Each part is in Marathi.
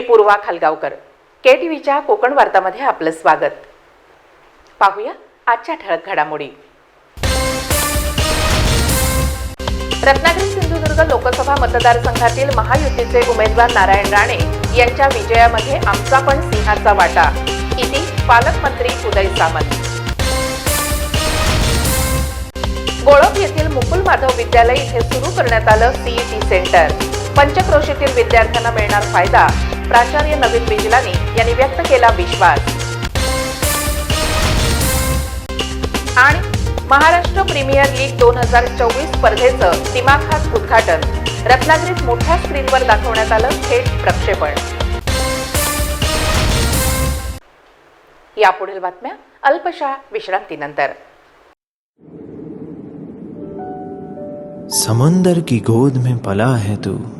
मी पूर्वा खालगावकर. के टी व्हीच्या कोकण वार्तामध्ये आपलं स्वागत. पाहूया आजच्या ठळक घडामोडी. रत्नागिरी सिंधुदुर्ग लोकसभा मतदारसंघातील महायुतीचे उमेदवार नारायण राणे यांच्या विजयामध्ये आमचा पण सिंहाचा वाटा. इति पालकमंत्री उदय सामंत. गोळप येथील मुकुल माधव विद्यालय इथे सुरू करण्यात आलं सीईटी सेंटर. पंचक्रोशीतील विद्यार्थ्यांना मिळणार फायदा प्राचार्य नवीन बिजलानी यांनी व्यक्त केला विश्वास. आणि महाराष्ट्र प्रीमियर लीग दोन हजार चोवीस स्पर्धेचं दिमाखात उद्घाटन. रत्नागिरीत मोठ्या स्क्रीनवर दाखवण्यात आलं थेट प्रक्षेपण. यापुढील बातम्या अल्पशा विश्रांतीनंतर. समंदर की गोद में पला है तू।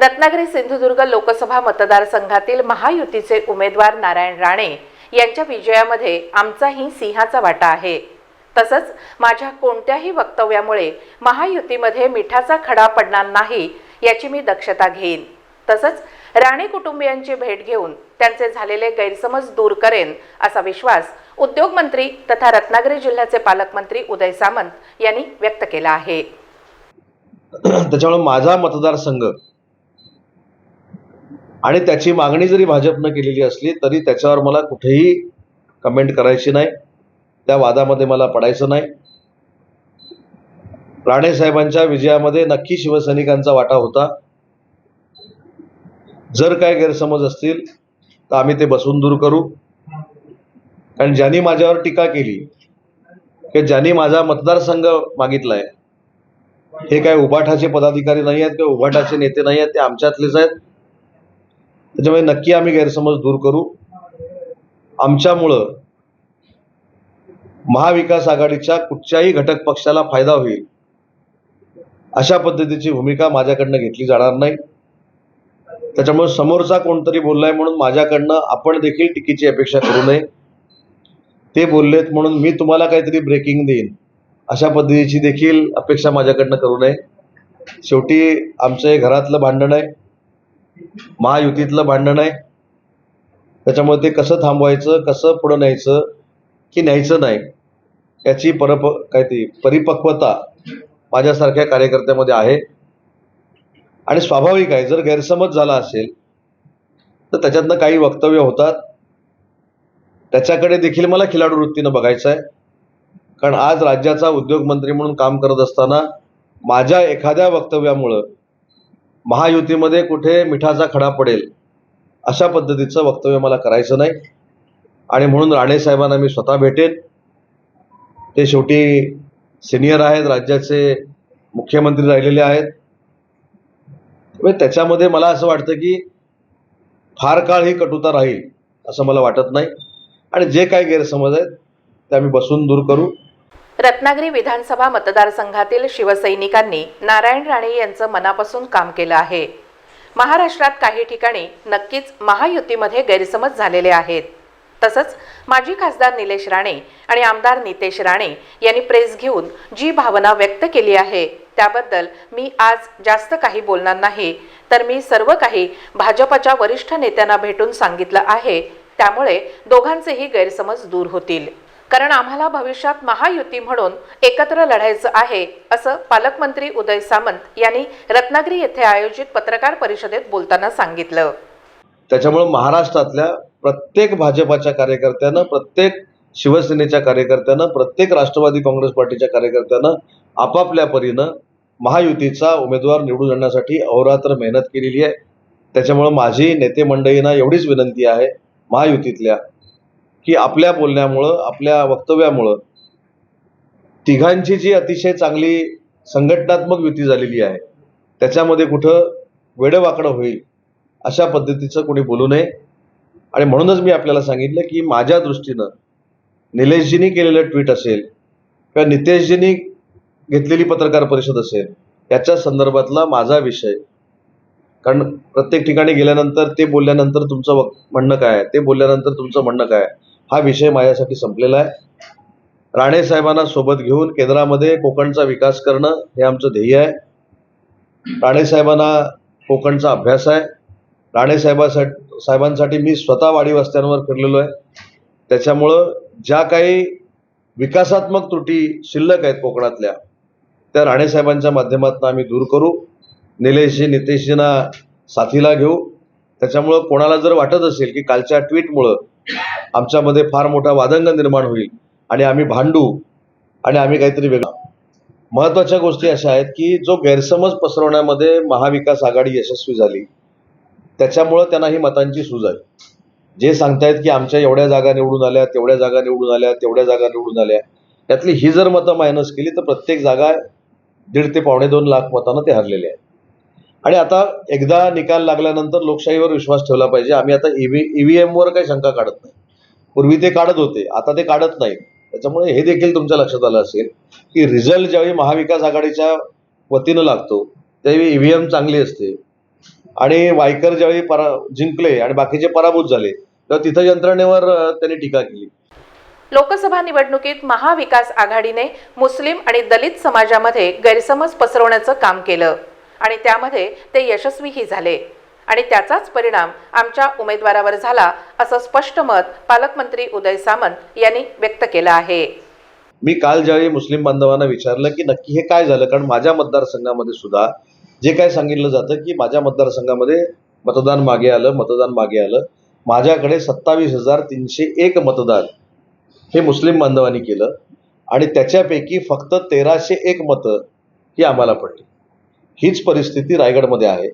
रत्नागिरी सिंधुदुर्ग लोकसभा मतदारसंघातील महायुतीचे उमेदवार नारायण राणे यांच्या विजयामध्ये आमचाही सिंहाचा वाटा आहे. तसंच माझ्या कोणत्याही वक्तव्यामुळे महायुतीमध्ये मिठाचा खडा पडणार नाही याची मी दक्षता घेईन. तसंच राणे कुटुंबियांची भेट घेऊन त्यांचे झालेले गैरसमज दूर करेन असा विश्वास उद्योगमंत्री तथा रत्नागिरी जिल्ह्याचे पालकमंत्री उदय सामंत यांनी व्यक्त केला आहे. त्याच्यामुळे माझा मतदारसंघ आणि त्याची मागणी जरी भाजपनं केलेली असली तरी त्याच्यावर मला कुठेही कमेंट करायची नाही. त्या वादामध्ये मला पडायचं नाही. राणे साहेबांच्या विजयामध्ये नक्की शिवसैनिकांचा वाटा होता. जर काय गैरसमज असतील तर आम्ही ते बसून दूर करू. कारण ज्यांनी माझ्यावर टीका केली की ज्यांनी माझा मतदारसंघ मागितलाय हे काय उभाठाचे पदाधिकारी नाही आहेत किंवा उभाठाचे नेते नाही आहेत ते आमच्यातलेच आहेत. त्याच्यामुळे नक्की आम्ही गैरसमज दूर करू. आमच्यामुळं महाविकास आघाडीच्या कुठच्याही घटक पक्षाला फायदा होईल अशा पद्धतीची भूमिका माझ्याकडनं घेतली जाणार नाही. त्याच्यामुळे समोरचा कोणतरी बोललाय म्हणून माझ्याकडनं आपण देखील टीकेची अपेक्षा करू नये. ते बोललेत म्हणून मी तुम्हाला काहीतरी ब्रेकिंग देईन. अशा पद्धतीची देखील अपेक्षा माझ्याकडनं करू नये. शेवटी आमचं हे घरातलं भांडण आहे. महायुतीतलं भांडण आहे. त्याच्यामुळे ते कसं थांबवायचं कसं पुढं न्यायचं की न्यायचं नाही याची परप काय ती परिपक्वता माझ्यासारख्या कार्यकर्त्यामध्ये आहे. आणि स्वाभाविक आहे जर गैरसमज झाला असेल तर त्याच्यातनं काही वक्तव्य होतात. त्याच्याकडे देखील मला खिलाडू वृत्तीनं बघायचं आहे कारण आज राज्याचा उद्योगमंत्री म्हणून काम करत असताना माझ्या एखाद्या वक्तव्यामुळं महायुतीमध्ये कुठे मिठाचा खडा पडेल अशा पद्धतीचं वक्तव्य मला करायचं नाही. आणि म्हणून राणे साहेबांना मी स्वतः भेटेन. ते शेवटी सिनियर आहेत राज्याचे मुख्यमंत्री राहिलेले आहेत. म्हणजे त्याच्यामध्ये मला असं वाटतं की फार काळ ही कटुता राहील असं मला वाटत नाही. आणि जे काही गैरसमज आहेत ते आम्ही बसून दूर करू. रत्नागिरी विधानसभा मतदारसंघातील शिवसैनिकांनी नारायण राणे यांचं मनापासून काम केलं आहे. महाराष्ट्रात काही ठिकाणी नक्कीच महायुतीमध्ये गैरसमज झालेले आहेत. तसंच माजी खासदार निलेश राणे आणि आमदार नितेश राणे यांनी प्रेस घेऊन जी भावना व्यक्त केली आहे त्याबद्दल मी आज जास्त काही बोलणार नाही तर मी सर्व काही भाजपच्या वरिष्ठ नेत्यांना भेटून सांगितलं आहे त्यामुळे दोघांचेही गैरसमज दूर होतील. कारण आम्हाला भविष्यात महायुती म्हणून एकत्र लढायचं आहे असं पालकमंत्री उदय सामंत यांनी रत्नागिरी येथे आयोजित पत्रकार परिषदेत बोलताना सांगितलं. त्याच्यामुळं महाराष्ट्रातल्या प्रत्येक भाजपाच्या कार्यकर्त्यानं प्रत्येक शिवसेनेच्या कार्यकर्त्यानं प्रत्येक राष्ट्रवादी काँग्रेस पार्टीच्या कार्यकर्त्यानं आपापल्या परीनं महायुतीचा उमेदवार निवडून आणण्यासाठी अहोरात्र मेहनत केलेली आहे. त्याच्यामुळं माझी नेते मंडळींना एवढीच विनंती आहे महायुतीतल्या की आपल्या बोलण्यामुळं आपल्या वक्तव्यामुळं तिघांची जी अतिशय चांगली संघटनात्मक युती झालेली आहे त्याच्यामध्ये कुठं वेडवाकडं होईल अशा पद्धतीचं कोणी बोलू नये. आणि म्हणूनच मी आपल्याला सांगितलं की माझ्या दृष्टीनं निलेशजींनी केलेलं ट्विट असेल किंवा नितेशजींनी घेतलेली पत्रकार परिषद असेल याच्या संदर्भातला माझा विषय. कारण प्रत्येक ठिकाणी गेल्यानंतर ते बोलल्यानंतर तुमचं वक म्हणणं काय आहे? ते बोलल्यानंतर तुमचं म्हणणं काय आहे? हा विषय माझ्यासाठी संपलेला आहे. राणे साहेबांना सोबत घेऊन केंद्रामध्ये कोकणचा विकास करणं हे आमचं ध्येय आहे. राणे साहेबांना कोकणचा अभ्यास आहे. राणे साहेबासाठी साहेबांसाठी मी स्वतः वाडी वस्त्यांवर फिरलेलो आहे. त्याच्यामुळं ज्या काही विकासात्मक त्रुटी शिल्लक आहेत कोकणातल्या त्या राणे साहेबांच्या माध्यमातून आम्ही दूर करू. निलेशजी नितेशजींना साथीला घेऊ. त्याच्यामुळं कोणाला जर वाटत असेल की कालच्या ट्विटमुळं आमच्यामध्ये फार मोठा वादंग निर्माण होईल. आणि आम्ही भांडू आणि आम्ही काहीतरी वेगळा महत्त्वाच्या गोष्टी अशा आहेत की जो गैरसमज पसरवण्यामध्ये महाविकास आघाडी यशस्वी झाली त्याच्यामुळं त्यांना ही मतांची सूज आहे. जे सांगतायत की आमच्या एवढ्या जागा निवडून आल्या तेवढ्या जागा निवडून आल्या तेवढ्या जागा निवडून आल्या त्यातली ही जर मतं मायनस केली तर प्रत्येक जागा दीड ते पावणे दोन लाख मतानं ते हरलेले आहे आणि आता एकदा निकाल लागल्यानंतर लोकशाहीवर विश्वास ठेवला पाहिजे. आम्ही आता ईव्ही ईव्हीएमवर काही शंका काढत नाही. पूर्वी ते काढत होते आता ते काढत नाही. त्याच्यामुळे हे देखील तुमच्या लक्षात आलं असेल की रिझल्ट ज्यावेळी महाविकास आघाडीच्या वतीनं लागतो त्यावेळी ईव्हीएम चांगली असते. आणि वायकर ज्यावेळी परा जिंकले आणि बाकीचे पराभूत झाले तेव्हा तिथं यंत्रणेवर त्यांनी टीका केली. लोकसभा निवडणुकीत महाविकास आघाडीने मुस्लिम आणि दलित समाजामध्ये गैरसमज पसरवण्याचं काम केलं. आणि त्यामध्ये ते यशस्वीही झाले. आणि त्याचाच परिणाम आमच्या उमेदवारावर झाला असं स्पष्ट मत पालकमंत्री उदय सामंत यांनी व्यक्त केलं आहे. मी काल ज्यावेळी मुस्लिम बांधवांना विचारलं की नक्की हे काय झालं कारण माझ्या मतदारसंघामध्ये सुद्धा जे काय सांगितलं जातं की माझ्या मतदारसंघामध्ये मतदान मागे आलं मतदान मागे आलं. माझ्याकडे सत्तावीस हजार तीनशे एक मतदान हे मुस्लिम बांधवांनी केलं आणि त्याच्यापैकी फक्त तेराशे एक मतं ही आम्हाला पडली. हीच परिस्थिती रायगडमध्ये आहे.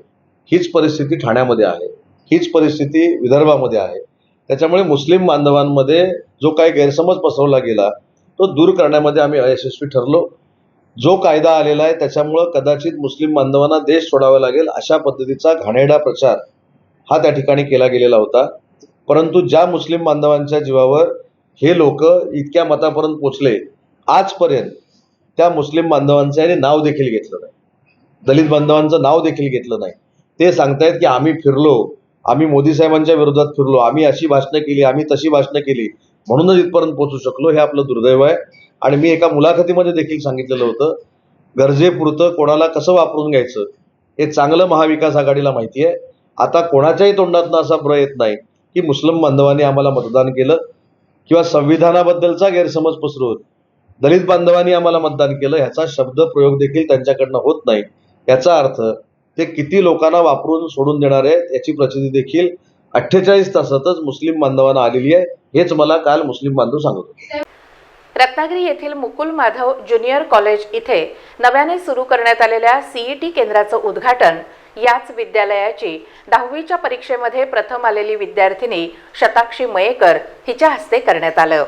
हीच परिस्थिती ठाण्यामध्ये आहे. हीच परिस्थिती विदर्भामध्ये आहे. त्याच्यामुळे मुस्लिम बांधवांमध्ये जो काही गैरसमज पसरवला गेला तो दूर करण्यामध्ये आम्ही अयशस्वी ठरलो. जो कायदा आलेला आहे त्याच्यामुळं कदाचित मुस्लिम बांधवांना देश सोडावा लागेल अशा पद्धतीचा घाणेरडा प्रचार हा त्या ठिकाणी केला गेलेला होता. परंतु ज्या मुस्लिम बांधवांच्या जीवावर हे लोक इतक्या मतापर्यंत पोचले आजपर्यंत त्या मुस्लिम बांधवांचं याने नाव देखील घेतलं नाही. दलित बांधवांचं नाव देखील घेतलं नाही. ते सांगतायत की आम्ही फिरलो आम्ही मोदी साहेबांच्या विरोधात फिरलो आम्ही अशी भाषणं केली आम्ही तशी भाषणं केली म्हणूनच इथपर्यंत पोहोचू शकलो हे आपलं दुर्दैव आहे. आणि मी एका मुलाखतीमध्ये देखील सांगितलेलं होतं गरजेपुरतं कोणाला कसं वापरून घ्यायचं हे चांगलं महाविकास आघाडीला माहिती आहे. आता कोणाच्याही तोंडातनं असा प्र येत नाही की मुस्लिम बांधवांनी आम्हाला मतदान केलं किंवा संविधानाबद्दलचा गैरसमज पसरवून दलित बांधवांनी आम्हाला मतदान केलं ह्याचा शब्द प्रयोग देखील त्यांच्याकडनं होत नाही. याचा अर्थ ते किती लोकांना वापरून सोडून देणार आहेत याची प्रचिती देखील अठ्ठेचाळीस तासातच मुस्लिम बांधवांना आलेली आहे. हेच मला काल मुस्लिम बांधव सांगत होते. रत्नागिरी येथील मुकुल माधव ज्युनियर कॉलेज इथे नव्याने सुरू करण्यात आलेल्या सीईटी केंद्राचं उद्घाटन याच विद्यालयाची दहावीच्या परीक्षेमध्ये प्रथम आलेली विद्यार्थिनी शताक्षी मयेकर हिच्या हस्ते करण्यात आलं.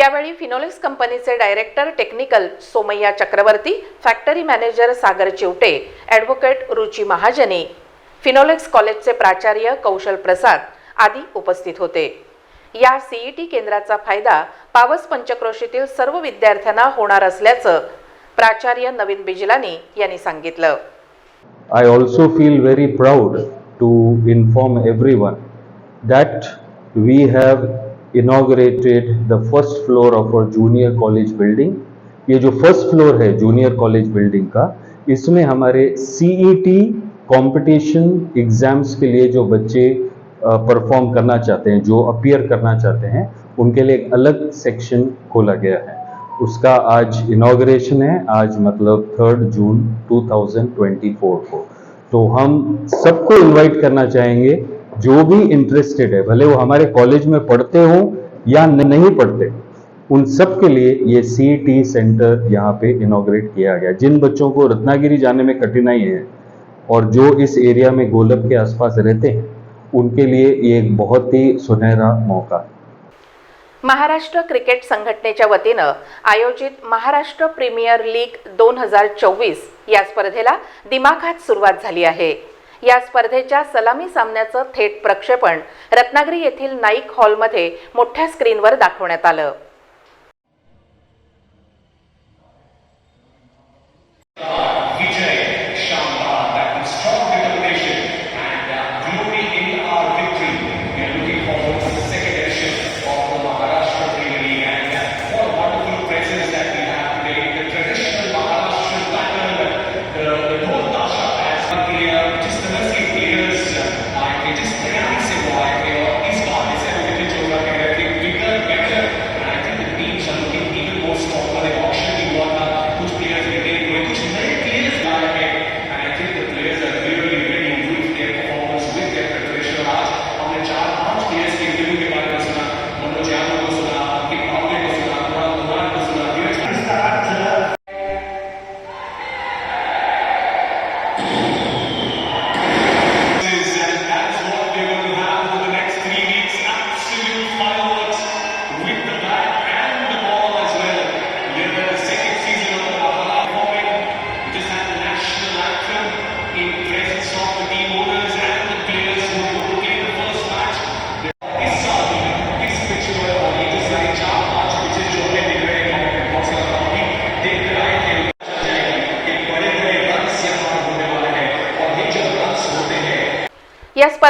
यावेळी फिनोलिक्स कंपनीचे director technical Somayya Chakravarti factory manager Sagar Chivate advocate Ruchi Mahajani Finolex कॉलेजचे प्राचार्य कौशल प्रसाद आदी उपस्थित होते. या सीईटी केंद्राचा फायदा पावस पंचक्रोशीतील सर्व विद्यार्थ्यांना होणार असल्याचं प्राचार्य नवीन बिजलानी यांनी सांगितलं. I also feel very proud to inform everyone that we have inaugurated the first floor of our junior college building. ये जो फ़र्स्ट फ्लोर है जूनियर कॉलेज बिल्डिंग का, इसमें हमारे सीईटी कंपटीशन एग्ज़ाम्स के लिए जो बच्चे परफॉर्म करना चाहते हैं, जो अपियर करना चाहते हैं, उनके लिए एक अलग सेक्शन खोला गया है उसका आज इनाग्रेशन है, आज मतलब थर्ड जून 2024 को तो हम सबको इनवाइट करना चाहेंगे जो भी इंटरेस्टेड है भले वो हमारे कॉलेज में पढ़ते हो या नहीं पढ़ते उन सब के लिए ये सी टी सेंटर यहाँ पे इनोग्रेट किया गया। जिन बच्चों को रत्नागिरी जाने में कठिनाई है और जो इस एरिया में गोलब के आसपास रहते हैं उनके लिए ये एक बहुत ही सुनहरा मौका है। महाराष्ट्र क्रिकेट संघटनेच्या वतीनं आयोजित महाराष्ट्र प्रीमियर लीग दोन हजार चोवीस या स्पर्धेला दिमाखात सुरुवात झाली आहे. या स्पर्धेच्या सलामी सामन्याचं थेट प्रक्षेपण रत्नागिरी येथील नाईक हॉलमध्ये मोठ्या स्क्रीनवर दाखवण्यात आलं.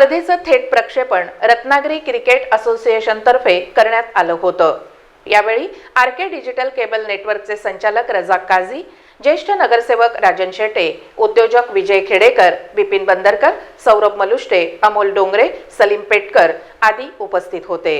स्पर्धेचं थेट प्रक्षेपण रत्नागिरी क्रिकेट असोसिएशनतर्फे करण्यात आलं होतं. यावेळी आर के डिजिटल केबल नेटवर्कचे संचालक रजाक काझी ज्येष्ठ नगरसेवक राजन शेटे उद्योजक विजय खेडेकर बिपिन बंदरकर सौरभ मलुष्टे अमोल डोंगरे सलीम पेटकर आदी उपस्थित होते.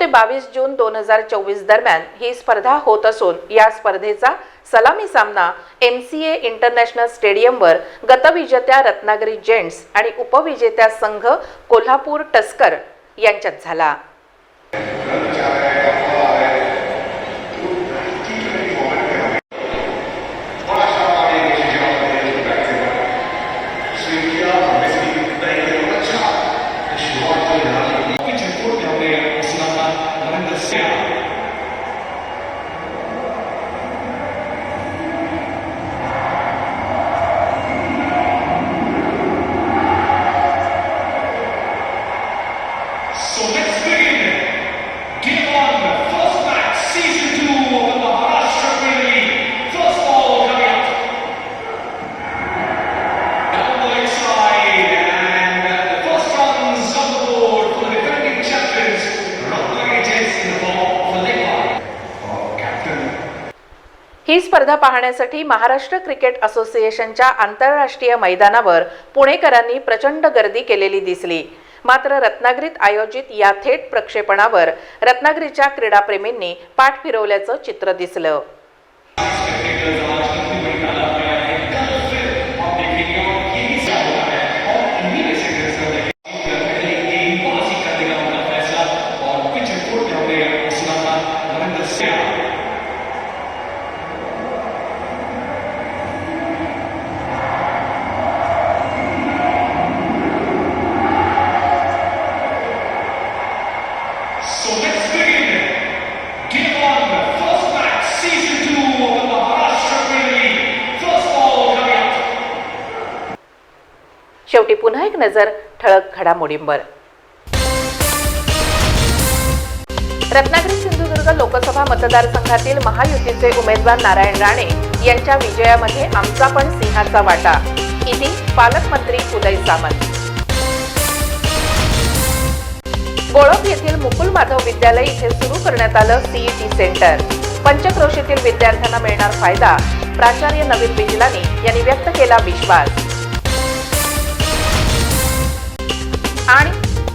ते बावीस जून दोन हजार चोवीस दरम्यान ही स्पर्धा होत असून या स्पर्धेचा सलामी सामना एम सी ए इंटरनॅशनल स्टेडियमवर गतविजेत्या रत्नागिरी जेंट्स आणि उपविजेत्या संघ कोल्हापूर टस्कर यांच्यात झाला. ही स्पर्धा पाहण्यासाठी महाराष्ट्र क्रिकेट असोसिएशनच्या आंतरराष्ट्रीय मैदानावर पुणेकरांनी प्रचंड गर्दी केलेली दिसली. मात्र रत्नागिरीत आयोजित या थेट प्रक्षेपणावर रत्नागिरीच्या क्रीडाप्रेमींनी पाठ फिरवल्याचं चित्र दिसलं. शेवटी पुन्हा एक नजर ठळक घडामोडींवर. रत्नागिरी सिंधुदुर्ग लोकसभा मतदारसंघातील महायुतीचे उमेदवार नारायण राणे यांच्या विजयामध्ये आमचा पण सिंहाचा वाटा. इथे पालकमंत्री उदय सामंत. गोळप येथील मुकुल माधव विद्यालय इथे सुरू करण्यात आलं सीईटी सेंटर. पंचक्रोशीतील विद्यार्थ्यांना मिळणार फायदा प्राचार्य नवीन बिजलानी यांनी व्यक्त केला विश्वास. आणि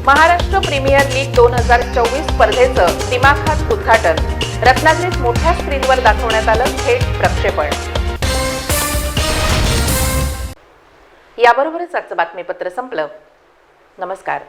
महाराष्ट्र प्रीमियर लीग दोन हजार चोवीस स्पर्धेचं दिमाखात उद्घाटन. रत्नागिरीत मोठ्या स्क्रीनवर दाखवण्यात आलं थेट प्रक्षेपण. याबरोबरच आजचं बातमीपत्र संपलं. नमस्कार.